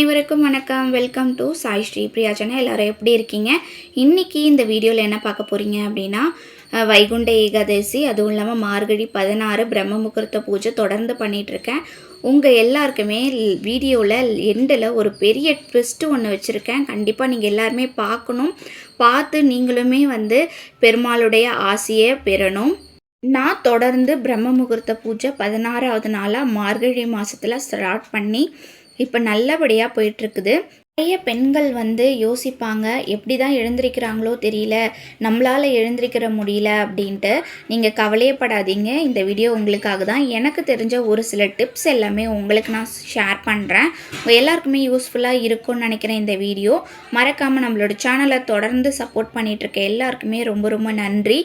அனைவருக்கும் வணக்கம். Welcome to Sai Shri Priya channel. எல்லோரும் எப்படி இருக்கீங்க? இன்னைக்கு இந்த வீடியோவில் என்ன பார்க்க போகிறீங்க அப்படின்னா வைகுண்ட ஏகாதசி அதுவும் இல்லாமல் மார்கழி பதினாறு பிரம்ம முகூர்த்த பூஜை தொடர்ந்து பண்ணிகிட்ருக்கேன் உங்கள் எல்லாருக்குமே வீடியோவில் எண்டில் ஒரு பெரிய ட்விஸ்ட்டு ஒன்று வச்சுருக்கேன். கண்டிப்பாக நீங்கள் எல்லாருமே பார்க்கணும். பார்த்து நீங்களுமே வந்து பெருமாளுடைய ஆசையை பெறணும். நான் தொடர்ந்து பிரம்ம முகூர்த்த பூஜை பதினாறாவது நாளாக மார்கழி மாதத்தில் ஸ்டார்ட் பண்ணி இப்போ நல்லபடியாக போயிட்டுருக்குது நிறைய பெண்கள் வந்து யோசிப்பாங்க எப்படி தான் எழுந்திருக்கிறாங்களோ தெரியல நம்மளால் எழுந்திருக்கிற முடியல அப்படின்ட்டு. நீங்கள் கவலையப்படாதீங்க. இந்த வீடியோ உங்களுக்காக தான். எனக்கு தெரிஞ்ச ஒரு சில டிப்ஸ் எல்லாமே உங்களுக்கு நான் ஷேர் பண்ணுறேன் எல்லாருக்குமே யூஸ்ஃபுல்லாக இருக்கும்னு நினைக்கிறேன் இந்த வீடியோ மறக்காமல் நம்மளோட சேனலை தொடர்ந்து சப்போர்ட் பண்ணிகிட்ருக்க எல்லாருக்குமே ரொம்ப ரொம்ப நன்றி.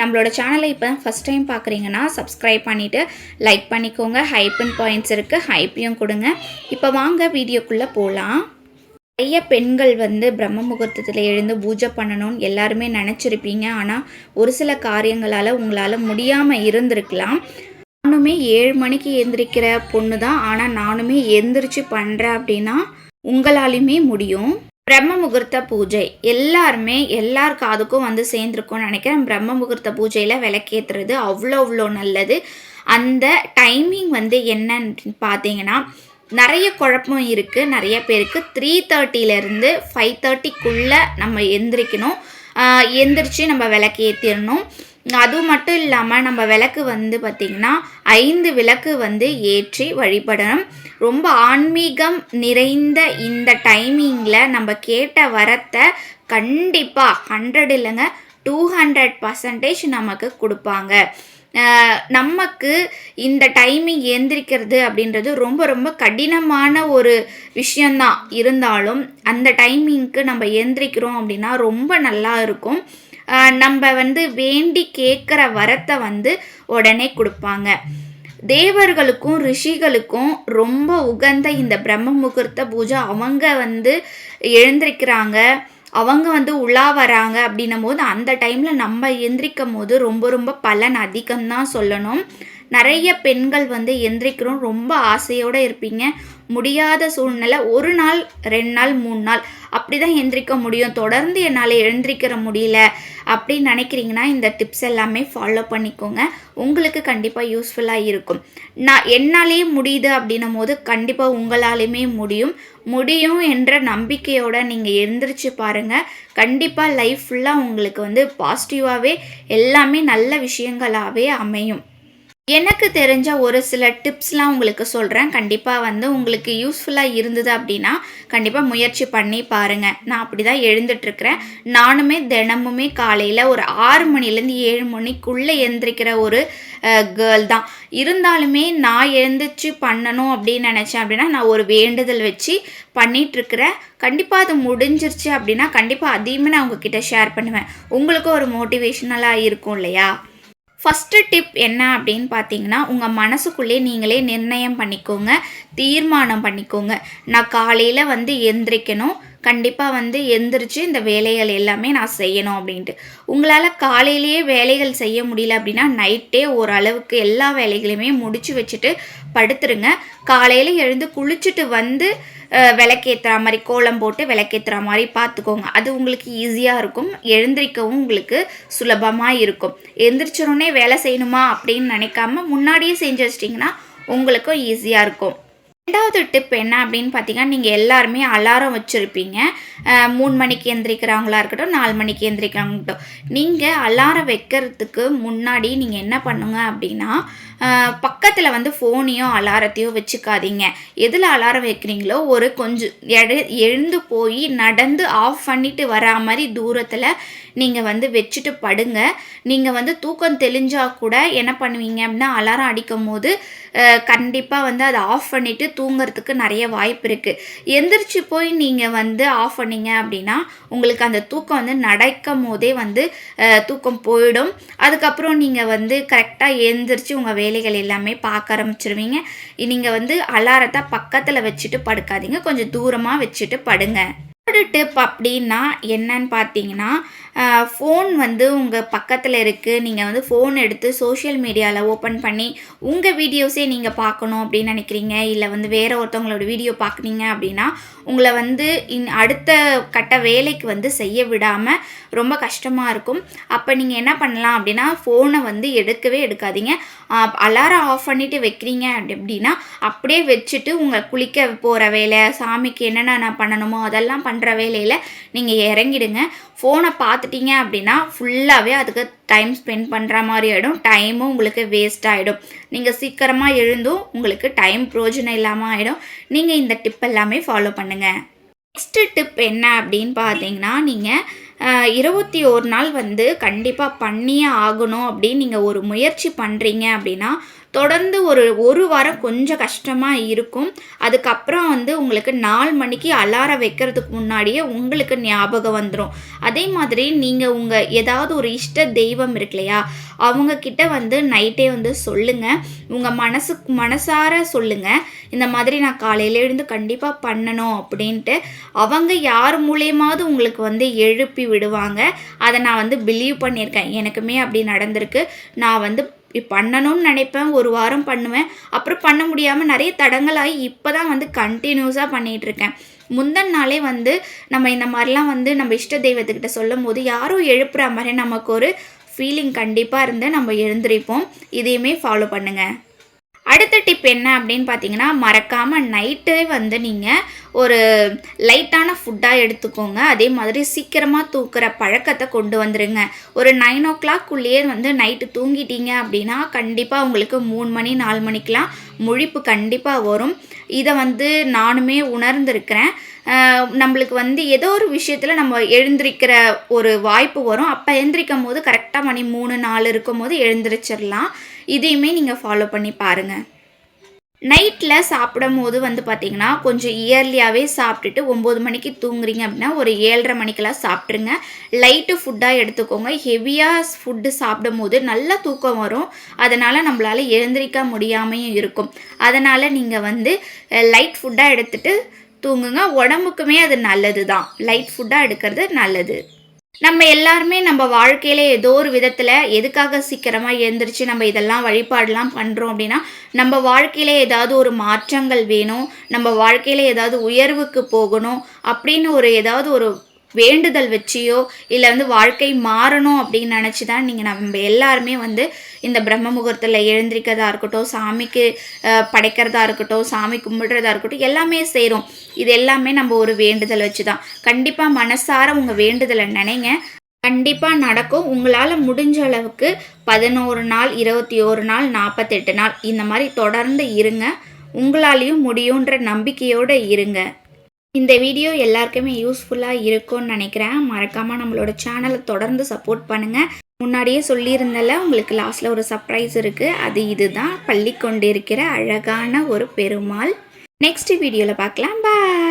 நம்மளோட சேனலை இப்போ தான் ஃபஸ்ட் டைம் பார்க்குறீங்கன்னா சப்ஸ்கிரைப் பண்ணிவிட்டு லைக் பண்ணிக்கோங்க. ஹைப்பன் பாயிண்ட்ஸ் இருக்குது ஹைப்பையும் கொடுங்க. இப்போ வாங்க வீடியோக்குள்ளே போகலாம் நிறைய பெண்கள் வந்து பிரம்ம முகூர்த்தத்தில் எழுந்து பூஜை பண்ணணும்னு எல்லாருமே நினச்சிருப்பீங்க. ஆனால் ஒரு சில காரியங்களால் உங்களால் முடியாமல் இருந்திருக்கலாம். நானுமே ஏழு மணிக்கு எந்திரிக்கிற பொண்ணு தான் ஆனால் நானுமே எந்திரிச்சு பண்ணுறேன் அப்படின்னா உங்களாலையுமே முடியும். பிரம்ம முகூர்த்த பூஜை. எல்லாருமே எல்லார் காதுக்கும் வந்து சேர்ந்துருக்கும்னு நினைக்கிறேன். பிரம்ம முகூர்த்த பூஜையில் விளக்கேற்றுறது அவ்வளோ அவ்வளோ நல்லது. அந்த டைமிங் வந்து என்னன்னு பார்த்தீங்கன்னா நிறைய குழப்பம் இருக்குது நிறைய பேருக்கு த்ரீ தேர்ட்டியிலேருந்து ஃபைவ் தேர்ட்டிக்குள்ளே நம்ம எந்திரிக்கணும். எந்திரிச்சு நம்ம விளக்கு ஏற்றிடணும் அது மட்டும் இல்லாமல் நம்ம விளக்கு வந்து பார்த்திங்கன்னா ஐந்து விளக்கு வந்து ஏற்றி வழிபடணும். ரொம்ப ஆன்மீகம் நிறைந்த இந்த டைமிங்கில் நம்ம கேட்ட வரத்தை கண்டிப்பாக ஹண்ட்ரட் இல்லைங்க டூ ஹண்ட்ரட் பர்சன்டேஜ் நமக்கு கொடுப்பாங்க. நமக்கு இந்த டைமிங் எந்திரிக்கிறது அப்படின்றது ரொம்ப ரொம்ப கடினமான ஒரு விஷயந்தான் இருந்தாலும் அந்த டைமிங்க்கு நம்ம எந்திரிக்கிறோம் அப்படின்னா ரொம்ப நல்லா இருக்கும். நம்ம வந்து வேண்டி கேட்குற வரத்தை வந்து உடனே கொடுப்பாங்க. தேவர்களுக்கும் ரிஷிகளுக்கும் ரொம்ப உகந்த இந்த பிரம்ம முகூர்த்த பூஜை அவங்க வந்து எழுந்திருக்கிறாங்க. அவங்க வந்து உலா வராங்க அப்படின்னும் போது அந்த டைமில் நம்ம எந்திரிக்கும் போது ரொம்ப ரொம்ப பலன் அதிகம்தான் சொல்லணும். நிறைய பெண்கள் வந்து எந்திரிக்கிறோம் ரொம்ப ஆசையோடு இருப்பீங்க. முடியாத சூழ்நிலை. ஒரு நாள் ரெண்டு நாள் மூணு நாள் அப்படி தான் எந்திரிக்க முடியும். தொடர்ந்து என்னால் எழுந்திரிக்கிற முடியல அப்படின்னு நினைக்கிறீங்கன்னா இந்த டிப்ஸ் எல்லாமே ஃபாலோ பண்ணிக்கோங்க. உங்களுக்கு கண்டிப்பாக யூஸ்ஃபுல்லாக இருக்கும். நான் என்னாலேயே முடியுது அப்படின்னும் போது கண்டிப்பாக உங்களாலையுமே முடியும். முடியும் என்ற நம்பிக்கையோடு நீங்கள் எழுந்திரிச்சு பாருங்கள் கண்டிப்பாக லைஃப் ஃபுல்லாக உங்களுக்கு வந்து பாசிட்டிவாகவே எல்லாமே நல்ல விஷயங்களாகவே அமையும். எனக்கு தெரிஞ்ச ஒரு சில டிப்ஸ்லாம் உங்களுக்கு சொல்கிறேன் கண்டிப்பாக வந்து உங்களுக்கு யூஸ்ஃபுல்லாக இருந்தது அப்படின்னா கண்டிப்பாக முயற்சி பண்ணி பாருங்கள் நான் அப்படி தான் எழுந்துட்டுருக்கிறேன். நானுமே தினமுமே காலையில் ஒரு ஆறு மணிலேருந்து ஏழு மணிக்குள்ளே எழுந்திரிக்கிற ஒரு கேர்ள் தான். இருந்தாலுமே நான் எழுந்திரிச்சு பண்ணணும் அப்படின்னு நினச்சேன் அப்படின்னா நான் ஒரு வேண்டுதல் வச்சு பண்ணிகிட்ருக்கிறேன் கண்டிப்பாக அது முடிஞ்சிருச்சு அப்படின்னா கண்டிப்பாக அதையுமே நான் உங்ககிட்ட ஷேர் பண்ணுவேன். உங்களுக்கும் ஒரு மோட்டிவேஷ்னலாக இருக்கும் இல்லையா? ஃபஸ்ட்டு டிப் என்ன அப்படின்னு பார்த்தீங்கன்னா உங்கள் மனசுக்குள்ளே நீங்களே நிர்ணயம் பண்ணிக்கோங்க தீர்மானம் பண்ணிக்கோங்க. நான் காலையில் வந்து எந்திரிக்கணும். கண்டிப்பாக வந்து எந்திரிச்சு இந்த வேலைகள் எல்லாமே நான் செய்யணும் அப்படின்ட்டு. உங்களால் காலையிலேயே வேலைகள் செய்ய முடியல அப்படின்னா நைட்டே ஓரளவுக்கு எல்லா வேலைகளையுமே முடிச்சு வச்சுட்டு படுத்துருங்க. காலையில் எழுந்து குளிச்சுட்டு வந்து விளக்கேற்றுற மாதிரி கோலம் போட்டு விளக்கேற்றுற மாதிரி பார்த்துக்கோங்க அது உங்களுக்கு ஈஸியாக இருக்கும். எழுந்திரிக்கவும் உங்களுக்கு சுலபமாக இருக்கும். எந்திரிச்சோடனே வேலை செய்யணுமா அப்படின்னு நினைக்காம முன்னாடியே செஞ்சு வச்சிட்டிங்கன்னா உங்களுக்கும் ஈஸியாக இருக்கும். ரெண்டாவது டிப் என்ன அப்படின்னு பார்த்தீங்கன்னா நீங்கள் எல்லாருமே அலாரம் வச்சுருப்பீங்க. மூணு மணிக்கு எந்திரிக்கிறவங்களா இருக்கட்டும் நாலு மணிக்கு எந்திரிக்கிறவங்கட்டும் நீங்கள் அலாரம் வைக்கிறதுக்கு முன்னாடி நீங்கள் என்ன பண்ணுங்க அப்படின்னா பக்கத்தில் வந்து ஃபோனையோ அலாரத்தையோ வச்சுக்காதீங்க. எதில் அலாரம் வைக்கிறீங்களோ ஒரு கொஞ்சம் எடு எழுந்து போய் நடந்து ஆஃப் பண்ணிட்டு வரா மாதிரி தூரத்தில் நீங்கள் வந்து வச்சுட்டு படுங்க. நீங்கள் வந்து தூக்கம் தெளிஞ்சால் கூட என்ன பண்ணுவீங்க அப்படின்னா அலாரம் அடிக்கும் போது கண்டிப்பாக வந்து அதை ஆஃப் பண்ணிவிட்டு தூங்குறதுக்கு நிறைய வாய்ப்பு இருக்குது எந்திரிச்சு போய் நீங்கள் வந்து ஆஃப் பண்ணீங்க அப்படின்னா உங்களுக்கு அந்த தூக்கம் வந்து நடக்கும் போதே வந்து தூக்கம் போயிடும். அதுக்கப்புறம் நீங்கள் வந்து கரெக்டாக எந்திரிச்சு உங்கள் வேலைகள் எல்லாமே பார்க்க ஆரம்பிச்சிருவீங்க. நீங்கள் வந்து அலாரத்தை பக்கத்தில் வச்சுட்டு படுக்காதீங்க. கொஞ்சம் தூரமாக வச்சுட்டு படுங்க. தேர்டு டிப் அப்படின்னா என்னன்னு பார்த்தீங்கன்னா ஃபோன் வந்து உங்கள் பக்கத்தில் இருக்குது நீங்கள் வந்து ஃபோன் எடுத்து சோஷியல் மீடியாவில் ஓப்பன் பண்ணி உங்கள் வீடியோஸே நீங்கள் பார்க்கணும் அப்படின்னு நினைக்கிறீங்க. இல்லை வந்து வேறு ஒருத்தவங்களோட வீடியோ பார்க்குறீங்க அப்படின்னா உங்களை வந்து இன் அடுத்த கட்ட வேலைக்கு வந்து செய்ய விடாமல் ரொம்ப கஷ்டமாக இருக்கும். அப்போ நீங்கள் என்ன பண்ணலாம் அப்படின்னா ஃபோனை வந்து எடுக்கவே எடுக்காதீங்க. அலாரம் ஆஃப் பண்ணிவிட்டு வைக்கிறீங்க அப்படி அப்படின்னா அப்படியே வச்சுட்டு உங்கள் குளிக்க போகிற வேலை சாமிக்கு என்னென்ன நான் பண்ணணுமோ அதெல்லாம் பண்ணுற வேலையில் நீங்கள் இறங்கிடுங்க. ஃபோனை பார்த்துட்டீங்க அப்படின்னா ஃபுல்லாகவே அதுக்கு டைம் ஸ்பெண்ட் பண்ணுற மாதிரி ஆகிடும் டைமும் உங்களுக்கு வேஸ்ட் ஆகிடும் நீங்கள் சீக்கிரமாக எழுந்தும் உங்களுக்கு டைம் பிரயோஜனம் இல்லாமல் ஆகிடும் நீங்கள் இந்த டிப் எல்லாமே ஃபாலோ பண்ணுங்கள் நெக்ஸ்ட்டு டிப் என்ன அப்படின்னு பார்த்தீங்கன்னா நீங்கள் இருபத்தி ஒரு நாள் வந்து கண்டிப்பாக பண்ணியே ஆகணும் அப்படின்னு நீங்கள் ஒரு முயற்சி பண்ணுறீங்க அப்படின்னா தொடர்ந்து ஒரு ஒரு வாரம் கொஞ்சம் கஷ்டமாக இருக்கும். அதுக்கப்புறம் வந்து உங்களுக்கு நாலு மணிக்கு அலாரம் வைக்கிறதுக்கு முன்னாடியே உங்களுக்கு ஞாபகம் வந்துடும் அதே மாதிரி நீங்கள் உங்கள் ஏதாவது ஒரு இஷ்ட தெய்வம் இருக்கு இல்லையா அவங்கக்கிட்ட வந்து நைட்டே வந்து சொல்லுங்கள் உங்கள் மனசுக்கு மனசார சொல்லுங்கள் இந்த மாதிரி நான் காலையில் எழுந்து கண்டிப்பாக பண்ணணும் அப்படின்ட்டு அவங்க யார் மூலியமாவது உங்களுக்கு வந்து எழுப்பி விடுவாங்க. அதை நான் வந்து பிலீவ் பண்ணியிருக்கேன். எனக்குமே அப்படி நடந்திருக்கு. நான் வந்து பண்ணணும்னு நினைப்பேன் ஒரு வாரம் பண்ணுவேன். அப்புறம் பண்ண முடியாமல் நிறைய தடங்களாகி இப்போ தான் வந்து கண்டினியூஸாக பண்ணிகிட்ருக்கேன் முந்தன் நாளே வந்து நம்ம இந்த மாதிரிலாம் வந்து நம்ம இஷ்ட தெய்வத்துக்கிட்ட சொல்லும் போது யாரும் எழுப்புற மாதிரி நமக்கு ஒரு ஃபீலிங் கண்டிப்பாக இருந்து நம்ம எழுந்திருப்போம். இதையுமே ஃபாலோ பண்ணுங்கள் அடுத்த டிப் என்ன அப்படின்னு பார்த்தீங்கன்னா மறக்காமல் நைட்டே வந்து நீங்கள் ஒரு லைட்டான ஃபுட்டாக எடுத்துக்கோங்க. அதே மாதிரி சீக்கிரமாக தூக்குற பழக்கத்தை கொண்டு வந்துடுங்க ஒரு நைன் ஓ கிளாக்குள்ளேயே வந்து நைட்டு தூங்கிட்டீங்க அப்படின்னா கண்டிப்பாக உங்களுக்கு மூணு மணி நாலு மணிக்கெலாம் முழிப்பு கண்டிப்பாக வரும். இதை வந்து நானுமே உணர்ந்திருக்கிறேன். நம்மளுக்கு வந்து ஏதோ ஒரு விஷயத்தில் நம்ம எழுந்திருக்கிற ஒரு வாய்ப்பு வரும். அப்போ எழுந்திரிக்கும் போது கரெக்டாக மணி மூணு நாலு இருக்கும் போது எழுந்திரிச்சிடலாம் இதையுமே நீங்கள் ஃபாலோ பண்ணி பாருங்கள் நைட்டில் சாப்பிடும் போது வந்து பார்த்திங்கன்னா கொஞ்சம் இயர்லியாகவே சாப்பிட்டுட்டு ஒம்பது மணிக்கு தூங்குறீங்க அப்படின்னா ஒரு ஏழரை மணிக்கெல்லாம் சாப்பிட்ருங்க லைட்டு ஃபுட்டாக எடுத்துக்கோங்க. ஹெவியாக ஃபுட்டு சாப்பிடும் போது நல்லா தூக்கம் வரும். அதனால் நம்மளால் எழுந்திரிக்க முடியாமையும் இருக்கும். அதனால் நீங்கள் வந்து லைட் ஃபுட்டாக எடுத்துகிட்டு தூங்குங்க. உடம்புக்குமே அது நல்லது தான் லைட் ஃபுட்டாக எடுக்கிறது நல்லது. நம்ம எல்லாருமே நம்ம வாழ்க்கையில் ஏதோ ஒரு விதத்தில் எதுக்காக சீக்கிரமாக எழுந்திரிச்சு நம்ம இதெல்லாம் வழிபாடெலாம் பண்ணுறோம் அப்படின்னா நம்ம வாழ்க்கையில் ஏதாவது ஒரு மாற்றங்கள் வேணும் நம்ம வாழ்க்கையில் ஏதாவது உயர்வுக்கு போகணும் அப்படின்னு ஒரு ஏதாவது ஒரு வேண்டுதல் வச்சியோ இல்லை வந்து வாழ்க்கை மாறணும் அப்படின்னு நினச்சி தான் நீங்கள் நம்ம எல்லாருமே வந்து இந்த பிரம்ம முகூர்த்தத்தில் எழுந்திரிக்கிறதா இருக்கட்டும் சாமிக்கு படைக்கிறதா இருக்கட்டும் சாமி கும்பிடுறதா இருக்கட்டும் எல்லாமே செய்கிறோம் இது எல்லாமே நம்ம ஒரு வேண்டுதல் வச்சு தான் கண்டிப்பாக மனசார உங்கள் வேண்டுதலை நினைங்க. கண்டிப்பாக நடக்கும். உங்களால் முடிஞ்ச அளவுக்கு பதினோரு நாள் இருபத்தி ஒரு நாள் நாற்பத்தெட்டு நாள் இந்த மாதிரி தொடர்ந்து இருங்க. உங்களாலையும் முடியுன்ற நம்பிக்கையோடு இருங்க. இந்த வீடியோ எல்லாருக்குமே யூஸ்ஃபுல்லாக இருக்கும்னு நினைக்கிறேன். மறக்காமல் நம்மளோட சேனலை தொடர்ந்து சப்போர்ட் பண்ணுங்கள் முன்னாடியே சொல்லியிருந்தால உங்களுக்கு லாஸ்ட்டில் ஒரு சர்ப்ரைஸ் இருக்குது அது இதுதான். பள்ளி கொண்டிருக்கிற அழகான ஒரு பெருமாள். நெக்ஸ்ட் வீடியோவில் பார்க்கலாம். பாய்